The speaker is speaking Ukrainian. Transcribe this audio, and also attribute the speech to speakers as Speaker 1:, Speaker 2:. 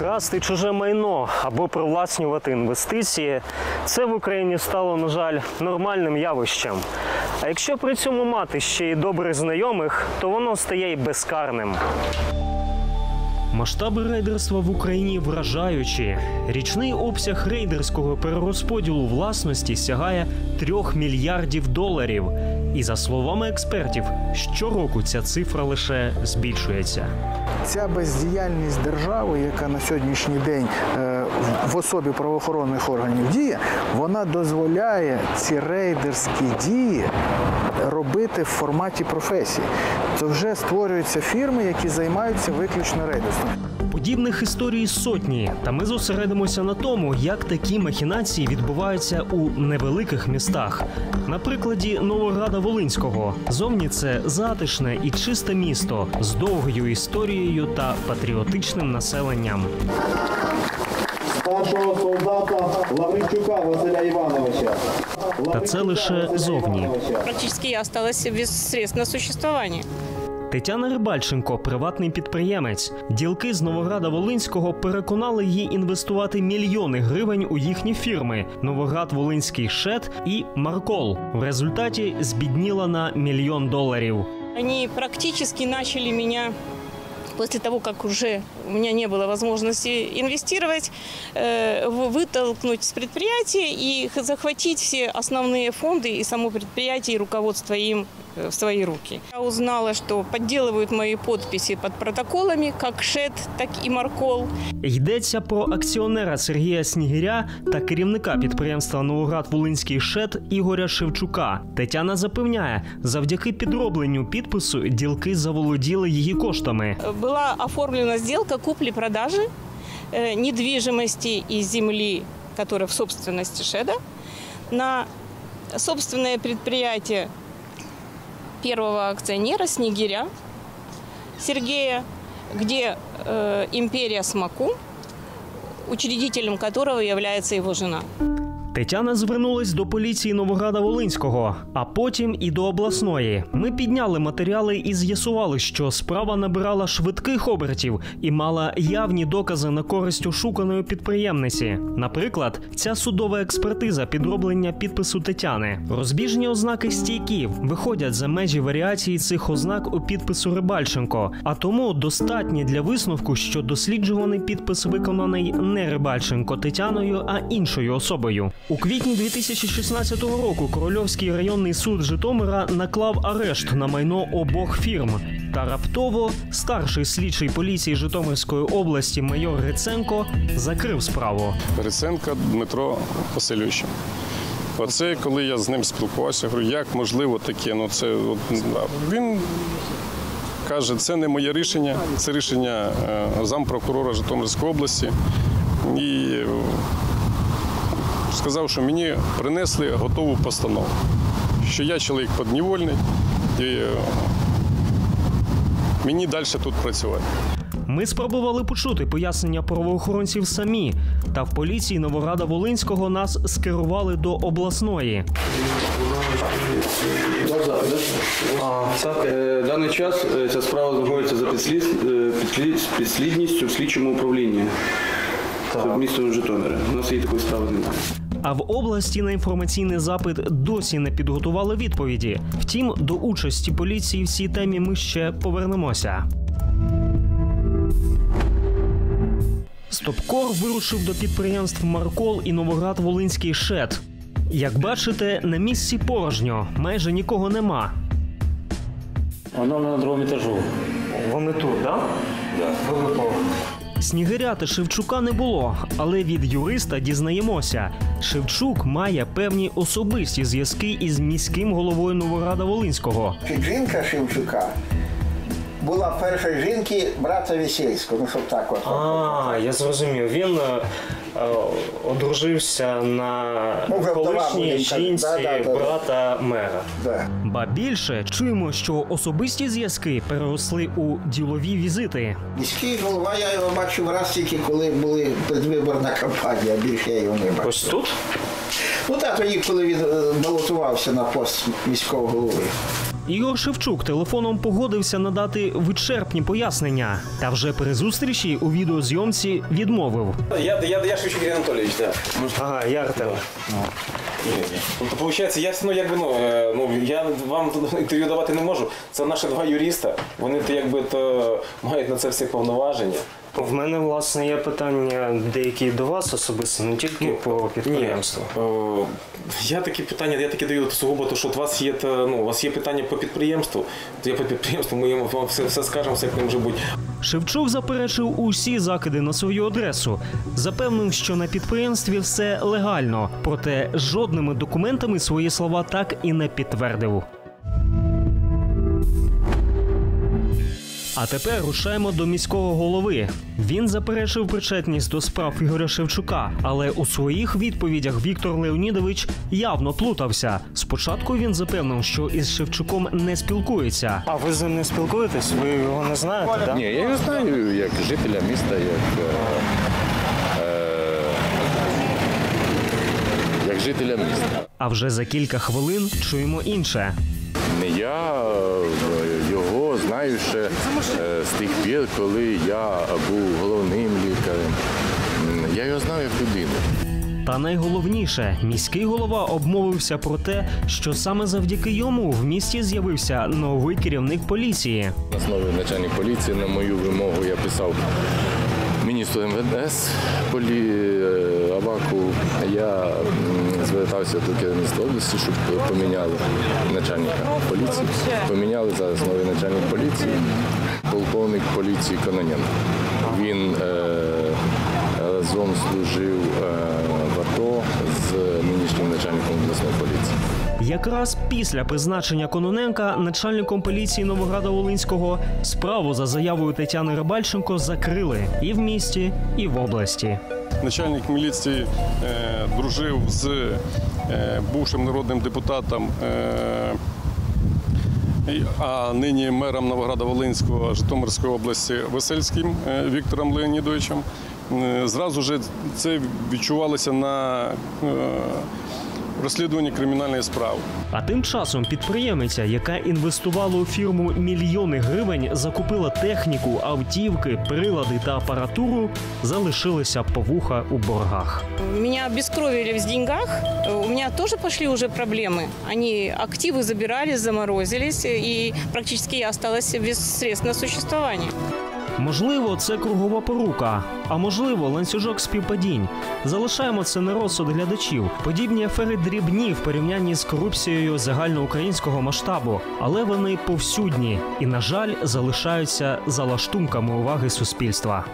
Speaker 1: Красти чуже майно або привласнювати інвестиції це в Україні стало, на жаль, нормальним явищем. А якщо при цьому мати ще й добрих знайомих, то воно стає й безкарним. Масштаби рейдерства в Україні вражаючі. Річний обсяг рейдерського перерозподілу власності сягає 3 мільярдів доларів. І за словами експертів, щороку ця цифра лише збільшується.
Speaker 2: Ця бездіяльність держави, яка на сьогоднішній день е, в- особі правоохоронних органів діє, вона дозволяє ці рейдерські дії робити в форматі професії. То вже створюються фірми, які займаються виключно рейдерством.
Speaker 1: Подібних історій сотні, та ми зосередимося на тому, як такі махінації відбуваються у невеликих містах. На прикладі Новограда Волинського зовні це затишне і чисте місто з довгою історією та патріотичним населенням.
Speaker 3: старшого солдата Лавренчука Василя Івановича.
Speaker 1: Та це лише зовні.
Speaker 4: Практически я осталась без средств на существование.
Speaker 1: Тетяна Рибальченко, приватний підприємець. Ділки з Новограда Волинського переконали її інвестувати мільйони гривень у їхні фірми Новоград Волинський ШЕД і Маркол. В результаті збідніла на мільйон доларів.
Speaker 4: Они практически начали меня после того, как уже у меня не было возможности инвестировать, э, вытолкнуть с предприятия и захватить все основные фонды и само предприятие, и руководство им в свои руки. Я узнала, что подделывают мои подписи под протоколами, как ШЕД, так и Маркол.
Speaker 1: Йдеться про акціонера Сергія Снігиря та керівника підприємства Новоград Волинський ШЕД Ігоря Шевчука. Тетяна запевняє, завдяки підробленню підпису ділки заволоділи її коштами.
Speaker 4: была оформлена сделка купли-продажи э, недвижимости и земли, которая в собственности ШЕДа, на собственное предприятие первого акционера Снегиря Сергея, где э, империя Смаку, учредителем которого является его жена.
Speaker 1: Тетяна звернулась до поліції Новограда Волинського, а потім і до обласної. Ми підняли матеріали і з'ясували, що справа набирала швидких обертів і мала явні докази на користь ошуканої підприємниці. Наприклад, ця судова експертиза підроблення підпису Тетяни. Розбіжні ознаки стійків виходять за межі варіації цих ознак у підпису Рибальченко, а тому достатні для висновку, що досліджуваний підпис виконаний не Рибальченко Тетяною, а іншою особою. У квітні 2016 року Корольовський районний суд Житомира наклав арешт на майно обох фірм. Та раптово старший слідчий поліції Житомирської області майор Гриценко закрив справу.
Speaker 5: Гриценка Дмитро Васильович. Оце коли я з ним спілкувався, говорю, як можливо таке? Ну це він каже, це не моє рішення, це рішення е, зампрокурора Житомирської області. І сказав, що мені принесли готову постанову, що я чоловік підневольний і е, мені далі тут працювати.
Speaker 1: Ми спробували почути пояснення правоохоронців самі, та в поліції Новограда Волинського нас скерували до обласної.
Speaker 6: Е, даний час е, ця справа знаходиться за підслід, підслід- підслідністю в слідчому управлінні Це місто Житомира. У нас її такої справи немає.
Speaker 1: А в області на інформаційний запит досі не підготували відповіді. Втім, до участі поліції в цій темі ми ще повернемося. Стопкор вирушив до підприємств Маркол і Новоград Волинський ШЕД. Як бачите, на місці порожньо, майже нікого нема.
Speaker 7: Воно на другому етажу.
Speaker 1: Вони тут, так? Снігиря та Шевчука не було, але від юриста дізнаємося. Шевчук має певні особисті зв'язки із міським головою Новограда Волинського.
Speaker 8: Жінка Шевчука була першою жінки брата Весельського, ну щоб так от.
Speaker 1: А, я зрозумів. Він е, одружився на
Speaker 8: Ну, вже вдова буде, так. Да, да, да, да.
Speaker 1: брата мера.
Speaker 8: Да.
Speaker 1: Ба більше чуємо, що особисті зв'язки переросли у ділові візити.
Speaker 8: Міський голова, я його бачив раз тільки, коли були предвиборна кампанія, більше я його не бачив.
Speaker 1: Ось тут.
Speaker 8: Ну так, тоді, коли він е, балотувався на пост міського голови.
Speaker 1: Ігор Шевчук телефоном погодився надати вичерпні пояснення, та вже при зустрічі у відеозйомці відмовив.
Speaker 9: Я, я, я Шевчук Ігор Анатолійович, так.
Speaker 1: Ага, я Артем.
Speaker 9: Тобто, Получається, я ну, якби, ну, е, ну, я вам інтерв'ю давати не можу. Це наші два юриста. Вони то, якби, то, мають на це всі повноваження.
Speaker 1: В мене власне є питання деякі до вас особисто, не тільки по підприємству.
Speaker 9: Е, Я такі питання, я такі даю сугубо, то, що от вас є, та, ну, у вас є питання по підприємству, то я по підприємству, ми йому вам все, все скажемо, все як не може бути.
Speaker 1: Шевчук заперечив усі закиди на свою адресу, запевнив, що на підприємстві все легально, проте жодними документами свої слова так і не підтвердив. А тепер рушаємо до міського голови. Він заперечив причетність до справ Ігоря Шевчука, але у своїх відповідях Віктор Леонідович явно плутався. Спочатку він запевнив, що із Шевчуком не спілкується. А ви з ним не спілкуєтесь? Ви його не знаєте? так?
Speaker 10: Ні, я його знаю як жителя міста, як, е, е, як жителя міста.
Speaker 1: А вже за кілька хвилин чуємо інше.
Speaker 10: Не я е, його знаю ще е, з тих пір, коли я був головним лікарем. Я його знаю як людину.
Speaker 1: Та найголовніше, міський голова обмовився про те, що саме завдяки йому в місті з'явився новий керівник поліції.
Speaker 10: На основі начальник поліції на мою вимогу я писав міністру МВС полі е, Аваку. Я звертався до керівництва області, щоб поміняли начальника поліції. Поміняли зараз новий начальник поліції, полковник поліції Кононенко. Він е, разом служив е, в АТО з нинішнім начальником обласної поліції.
Speaker 1: Якраз після призначення Кононенка начальником поліції Новограда-Волинського справу за заявою Тетяни Рибальченко закрили і в місті, і в області.
Speaker 5: Начальник міліції е, дружив з е, бувшим народним депутатом, е, а нині мером Новограда-Волинського Житомирської області Весельським Віктором Леонідовичем. Зразу ж це відчувалося на розслідуванні кримінальної справи.
Speaker 1: А тим часом підприємиця, яка інвестувала у фірму мільйони гривень, закупила техніку, автівки, прилади та апаратуру, залишилися по вуха у боргах.
Speaker 4: Меня обескровили в деньгах. У меня тоже пошли уже проблемы. Они активы забирались, заморозились, и практически я осталась без средств на существование.
Speaker 1: Можливо, це кругова порука, а можливо, ланцюжок співпадінь. Залишаємо це на розсуд глядачів. Подібні афери дрібні в порівнянні з корупцією загальноукраїнського масштабу, але вони повсюдні і, на жаль, залишаються за лаштунками уваги суспільства.